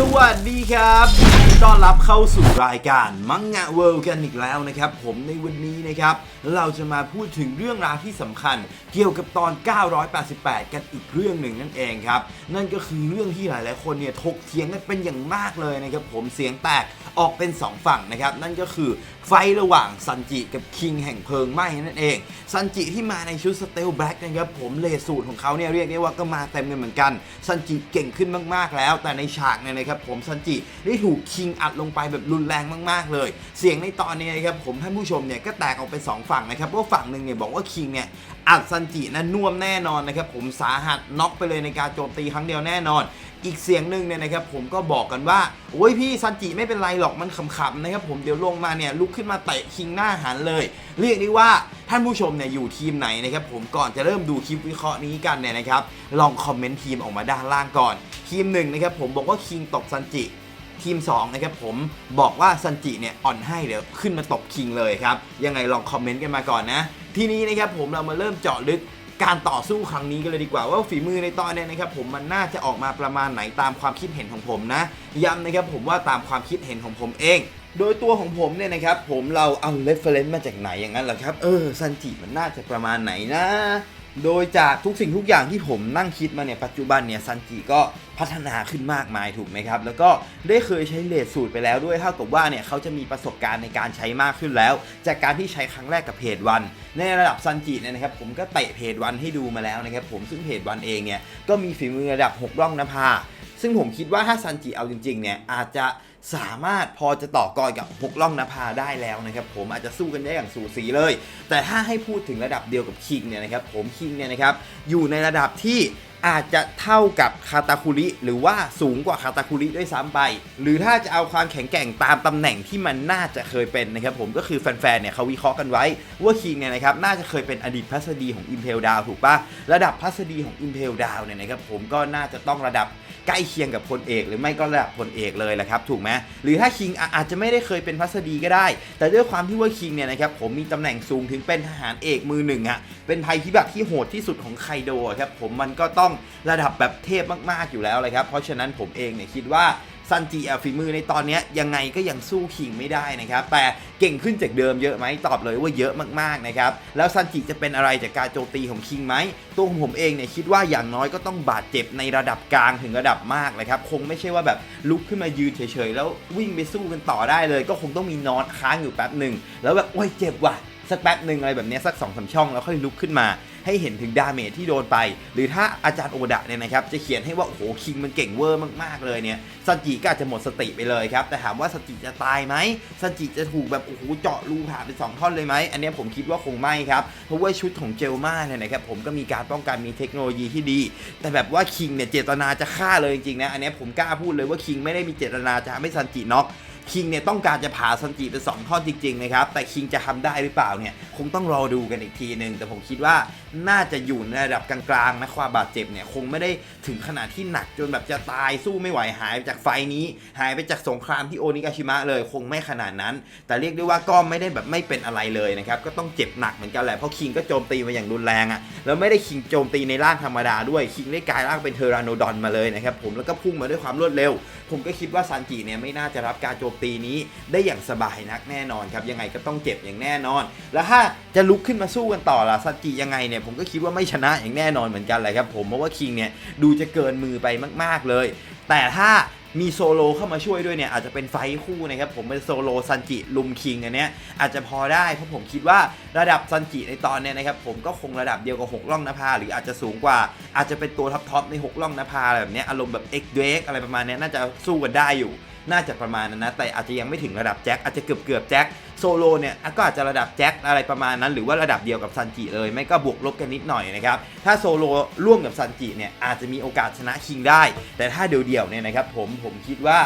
สวัสดีครับยินดีต้อนรับเข้าสู่รายการมังงะเวิลด์กันอีกแล้วนะครับ ผมในวันนี้นะครับ เราจะมาพูดถึงเรื่องราวที่สำคัญ เกี่ยวกับตอน 988 กันอีกเรื่องหนึ่งนั่นเองครับ นั่นก็คือเรื่องที่หลาย ๆ คนเนี่ยถกเถียงกันเป็นอย่างมากเลยนะครับ ผมเสียงแตกออกเป็น 2 ฝั่งนะครับ นั่นก็คือไฟระหว่างซันจิกับคิงแห่งเพลิงไหม้นั่นเองซันจิที่มาในชุดสเตลแบล็กนะครับผมเลสสูตรของเขาเนี่ยเรียกได้ว่าก็มาเต็มเลยเหมือนกันซันจิเก่งขึ้นมาก ๆ แล้ว แต่ในฉากเนี่ยนะครับผมซันจิได้ถูกคิงอัดลงไปแบบรุนแรงมากๆเลย เสียงในตอนนี้นะครับผมท่านผู้ชมเนี่ยก็แตกออกเป็นสองฝั่งนะครับเพราฝั่งหนึ่งเนี่ยบอกว่าคิงเนี่ยอัดซันจินะน่วมแน่นอนนะครับผมสาหัสน็อกไปเลยในการโจมตีครั้งเดียวแน่นอน อีกเสียงหนึ่งเนี่ยนะครับผมก็บอกกันว่าโอ้ยพี่ซันจิไม่เป็นไรหรอกมันขำๆนะครับผมเดี๋ยวลงมาเนี่ยลุกขึ้นมาเตะคิงหน้าหันเลย เรียกได้ว่าท่านผู้ชมเนี่ยอยู่ทีมไหนนะครับผมก่อนจะเริ่มดูคลิปวิเคราะห์นี้กันเนี่ยนะครับลองคอมเมนต์ทีมออกมาด้านล่างก่อน ทีมหนึ่งนะครับผมบอกว่าคิงตกซันจิ ทีม2นะครับผมบอกว่าซันจิเนี่ยอ่อนให้เดี๋ยวขึ้นมาตบคิงเลยครับยังไงลองคอมเมนต์กันมาก่อนนะ ทีนี้นะครับผมเรามาเริ่มเจาะลึกการต่อสู้ครั้งนี้กันเลยดีกว่าว่าฝีมือในตอนนี้นะครับผมมันน่าจะออกมาประมาณไหนตามความคิดเห็นของผมนะย้ำนะครับผมว่าตามความคิดเห็นของผมเอง โดยตัวของผมเนี่ยนะครับผมเราเอาเรฟเฟรนซ์มาจากไหนอย่างนั้นเหรอครับเออซันจิมันน่าจะประมาณไหนนะ โดยจากทุกสิ่งทุกอย่างที่ผมนั่งคิดมาเนี่ยปัจจุบันเนี่ยซันจิก็พัฒนาขึ้นมากมายถูกไหมครับ แล้วก็ได้เคยใช้เลดสูตรไปแล้วด้วยเท่ากับว่าเนี่ยเขาจะมีประสบการณ์ในการใช้มากขึ้นแล้ว จากการที่ใช้ครั้งแรกกับเพจวัน ในระดับซันจิเนี่ยนะครับผมก็เตะเพจวันให้ดูมาแล้วนะครับผมซึ่งเพจวันเองเนี่ยก็มีฝีมือระดับหกร่องนภา ซึ่งผมคิดว่าถ้าซันจิเอาจริงๆเนี่ยอาจจะสามารถพอจะต่อกรกับหกล่องนภาได้แล้วนะครับผมอาจจะสู้กันได้อย่างสูสีเลย แต่ถ้าให้พูดถึงระดับเดียวกับคิงเนี่ยนะครับผมคิงเนี่ยนะครับอยู่ในระดับที่ อาจจะเท่ากับคาตาคุริหรือว่าสูงกว่าคาตาคุริด้วยซ้ำไป หรือถ้าจะเอาความแข็งแกร่งตามตำแหน่งที่มันน่าจะเคยเป็นนะครับผมก็คือแฟนๆเนี่ยเขาวิเคราะห์กันไว้ ว่าคิงเนี่ยนะครับน่าจะเคยเป็นอดีตพัสดีของ Impel Down ถูกปะระดับพัสดีของ Impel Down เนี่ยนะครับผมก็น่าจะต้องระดับใกล้เคียงกับพลเอก หรือไม่ก็ระดับพลเอกเลยแหละครับถูกไหมหรือถ้าคิงอาจจะไม่ได้เคยเป็นพัสดีก็ได้ แต่ด้วยความที่ว่าคิงเนี่ยนะครับผมมีตำแหน่งสูงถึงเป็นทหารเอกมือหนึ่งอะเป็นภัยพิบัติที่โหดที่สุดของไคโดครับผมมันก็ต้องระดับแบบเทพมากๆอยู่แล้วเลยครับ เพราะฉะนั้นผมเองเนี่ยคิดว่าซันจิอะฝีมือในตอนนี้ยังไงก็ยังสู้คิงไม่ได้นะครับ แต่เก่งขึ้นจากเดิมเยอะไหมตอบเลยว่าเยอะมากๆนะครับ แล้วซันจิจะเป็นอะไรจากการโจมตีของคิงไหมตัวของผมเองเนี่ยคิดว่าอย่างน้อยก็ต้องบาดเจ็บในระดับกลางถึงระดับมากนะครับ คงไม่ใช่ว่าแบบลุกขึ้นมายืนเฉยๆ แล้ววิ่งไปสู้กันต่อได้เลย ก็คงต้องมีนอนค้างอยู่แป๊บหนึ่งแล้วแบบโอ้ยเจ็บว่ะ สักแป๊บหนึ่งอะไรแบบนี้สักสองสามช่องแล้วค่อยลุกขึ้นมาให้เห็นถึงดาเมจที่โดนไป หรือถ้าอาจารย์โอดะเนี่ยนะครับจะเขียนให้ว่าโอ้โหคิงมันเก่งเวอร์มากๆเลยเนี่ยซันจิก็อาจจะหมดสติไปเลยครับแต่ถามว่าซันจิจะตายไหมซันจิจะถูกแบบโอ้โหเจาะรูผ่าเป็นสองท่อนเลยไหมอันนี้ผมคิดว่าคงไม่ครับเพราะว่าชุดของเจลมาเนี่ยนะครับผมก็มีการป้องกันมีเทคโนโลยีที่ดี แต่แบบว่าคิงเนี่ยเจตนาจะฆ่าเลยจริงๆนะอันนี้ผมกล้าพูดเลยว่าคิงไม่ได้มีเจตนาจะทำให้ซันจิน็อก คิงเนี่ยต้องการจะผ่าซันจิเป็นสองท่อนจริงๆนะครับแต่คิงจะทำได้หรือเปล่าเนี่ยคงต้องรอดูกันอีกทีหนึ่งแต่ผมคิดว่าน่าจะอยู่ในระดับกลางๆนะความบาดเจ็บเนี่ยคงไม่ได้ถึงขนาดที่หนักจนแบบจะตายสู้ไม่ไหวหายไปจากไฟนี้ หายไปจากสงครามที่โอนิกาชิมะเลย คงไม่ขนาดนั้น แต่เรียกได้ว่าก็ไม่ได้แบบไม่เป็นอะไรเลยนะครับก็ต้องเจ็บหนักเหมือนกันแหละเพราะคิงก็โจมตีมาอย่างรุนแรงอะ่ะแล้วไม่ได้คิงโจมตีในร่างธรรมดาด้วยคิงได้กลายร่างเป็นเทอราโนดอนมาเลยนะครับผมแล้วก็พุ่งมาด้วยความรวดเร็ว ผมก็คิดว่าซันจิเนี่ยไม่น่าจะรับการโจมตีนี้ได้อย่างสบายนักแน่นอนครับยังไงก็ต้องเจ็บอย่างแน่นอน แล้วถ้าจะลุกขึ้นมาสู้กันต่อล่ะซันจิยังไงเนี่ยผมก็คิดว่าไม่ชนะอย่างแน่นอนเหมือนกันแหละครับผมเพราะว่าคิงเนี่ยดูจะเกินมือไปมาก ๆเลย แต่ถ้ามีโซโลเข้ามาช่วยด้วยเนี่ยอาจจะเป็นไฟคู่นะครับผมเป็นโซโลซันจิลุมคิงอันเนี้ยอาจจะพอได้เพราะผมคิดว่าระดับซันจิในตอนเนี้ยนะครับผมก็คงระดับเดียวกับหกล่องนภาหรืออาจจะสูงกว่าอาจจะเป็นตัวท็อปๆในหกล่องนภาอะไรแบบเนี้ยอารมณ์แบบเอ็กเดกอะไรประมาณเนี้ยน่าจะสู้กันได้อยู่ น่าจะประมาณนั้นนะ แต่อาจจะยังไม่ถึงระดับแจ็คอาจจะเกือบเกือบแจ็คโซโลเนี่ยก็อาจจะระดับแจ็คอะไรประมาณนั้น หรือว่าระดับเดียวกับซันจิเลย ไม่ก็บวกลบกันนิดหน่อยนะครับถ้าโซโลร่วมกับซันจิเนี่ยอาจจะมีโอกาสชนะคิงได้ แต่ถ้าเดี่ยวๆเนี่ยนะครับผมผมคิดว่า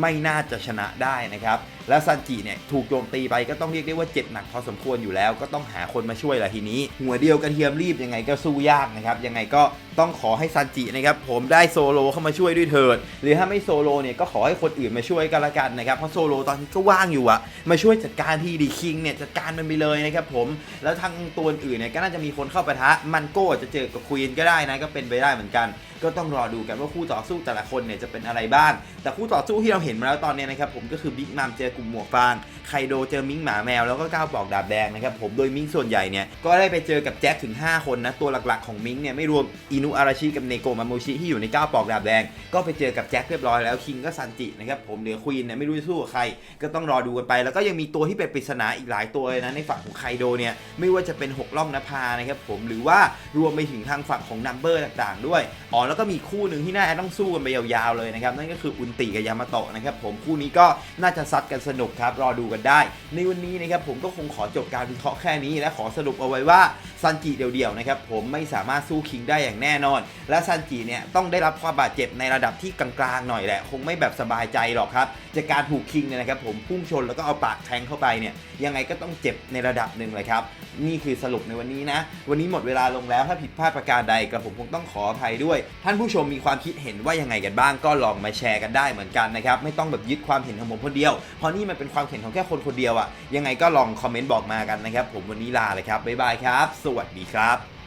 ไม่น่าจะชนะได้นะครับ แล้วซันจิเนี่ยถูกโจมตีไปก็ต้องเรียกได้ว่าเจ็บหนักพอสมควรอยู่แล้วก็ต้องหาคนมาช่วยละทีนี้ หัวเดียวกันเทียมรีบยังไงก็สู้ยากนะครับ ยังไงก็ต้องขอให้ซันจินะครับผมได้โซโลเข้ามาช่วยด้วยเถิด หรือถ้าไม่โซโลเนี่ยก็ขอให้คนอื่นมาช่วยกันละกันนะครับเพราะโซโลตอนนี้ก็ว่างอยู่อะมาช่วยจัดการที่ดีคิงเนี่ยจัดการมันไปเลยนะครับผมแล้วทางตัวอื่นเนี่ยก็น่าจะมีคนเข้าปะทะมันโก้จะเจอกับควีนก็ได้นะก็เป็นไปได้เหมือนกัน ก็ต้องรอดูกันว่าคู่ต่อสู้แต่ละคนเนี่ยจะเป็นอะไรบ้าง แต่คู่ต่อสู้ที่เราเห็นมาแล้วตอนนี้นะครับผมก็คือบิ๊กมัมเจอกลุ่มหมวกฟางไคโดเจอมิงหมาแมวแล้วก็ก้าวปอกดาบแดงนะครับผมโดยมิงส่วนใหญ่เนี่ยก็ได้ไปเจอกับแจ็คถึง 5 คนนะตัวหลักๆของมิงเนี่ยไม่รวมอินุอาราชิกับเนโกมาโมชิที่อยู่ในก้าวปอกดาบแดง ก็ไปเจอกับแจ็คเรียบร้อยแล้วคิงก็ซันจินะครับผมเหลือควีนเนี่ยไม่รู้จะสู้กับใคร ก็ต้องรอดูกันไป แล้วก็ยังมีตัวที่เป็นปริศนาอีกหลายตัวเลยนะในฝั่งของไคโดเนี่ยไม่ว่าจะเป็นหกล่องนภานะครับผมหรือว่ารวมไปถึงทางฝั่งของนัมเบอร์ต่างๆ ด้วยอ๋อแล้วก็มีคู่หนึ่งที่น่าจะต้องสู้กันไปยาวๆเลยนะครับ นั่นก็คืออุนติกับยามาโตะนะครับผมคู่นี้ก็น่าจะซัดกันสนุกครับ รอดูกันได้ ในวันนี้นะครับผมก็คงขอจบการวิเคราะห์แค่นี้ และขอสรุปเอาไว้ว่าซันจิเดี่ยวๆนะครับผมไม่สามารถสู้คิงได้อย่างแน่นอน และซันจิเนี่ยต้องได้รับความบาดเจ็บในระดับที่กลางๆหน่อยแหละ คงไม่แบบสบายใจหรอกครับจากการถูกคิงเนี่ยนะครับผมพุ่งชนแล้วก็เอาปากแทงเข้าไปเนี่ยยังไงก็ต้องเจ็บในระดับหนึ่งเลยครับนี่คือสรุปในวันนี้นะ วันนี้หมดเวลาลงแล้วถ้าผิดพลาดประการใดกระผมคงต้องขออภัยด้วย ท่านผู้ชมมีความคิดเห็นว่ายังไงกันบ้าง ก็ลองมาแชร์กันได้เหมือนกันนะครับไม่ต้องแบบยึดความเห็นของผมคนเดียว เพราะนี่มันเป็นความเห็นของแค่คนคนเดียวอะยังไงก็ลองคอมเมนต์บอกมากันนะครับผมวันนี้ลาเลยครับบ๊ายบายครับ สวัสดีครับ